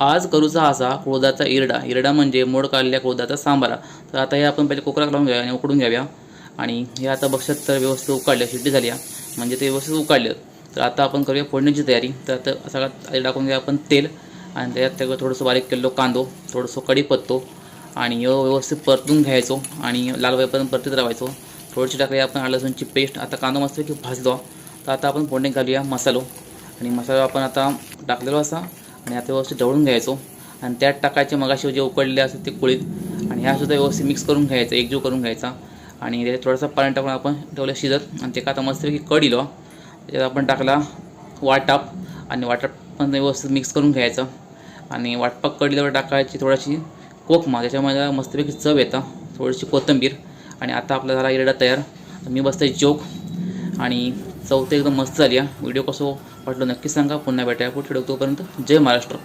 आज करूचा असा कोळदाचा इरडा. इरडा म्हणजे मोड काढलेल्या कोळदाचा सांबारा. तर आता हे आपण पहिले कोकरात लावून घ्याव्या आणि उकडून घ्याव्या. आणि हे आता बक्षात तर व्यवस्थित उकाडल्या शिट्टी झाली म्हणजे ते व्यवस्थित उकाडलं. तर आता आपण करूया फोडण्याची तयारी. तर आता सगळ्यात आधी टाकून घ्या आपण तेल. आणि त्याच्यात त्याचं थोडंसं बारीक केलेलो कांदो थोडंसं कढीपत्तो. आणि यो व्यवस्थित परतून घ्यायचो. आणि लाल वेपर्यंत परतीत राहायचो. थोडीशी टाकली आपण आलं लसूणची पेस्ट. आता कांदो मस्त की भाजलो तर आता आपण फोडणी घालूया मसालो. आणि मसाला आपण आता टाकलेलो असा. आणि आता व्यवस्थित ढवळून घ्यायचो. आणि त्यात टाकायचे मगाशी जे उकडले असतात ते कुळीत. आणि ह्यासुद्धा व्यवस्थित मिक्स करून घ्यायचा एकजीव करून घ्यायचा. आणि त्याच्यात थोडासा पाणी टाकून आपण ठेवलं शिजत. आणि ते का आता मस्तपैकी कडिलो त्याच्यात आपण टाकला वाटाप. आणि वाटाप पण व्यवस्थित मिक्स करून घ्यायचं. आणि वाटपाक कडीलावर टाकायची थोडीशी कोकमा. त्याच्यामध्ये मस्तपैकी चव येतं. थोडीशी कोथिंबीर. आणि आता आपला झाला इरडा तयार. मी बसतोय जोक. आणि चव एकदम मस्त झाली आहे व्हिडिओ कसं वाटलं नक्की सांगा. पुन्हा भेटाया पुढे तोपर्यंत जय महाराष्ट्र.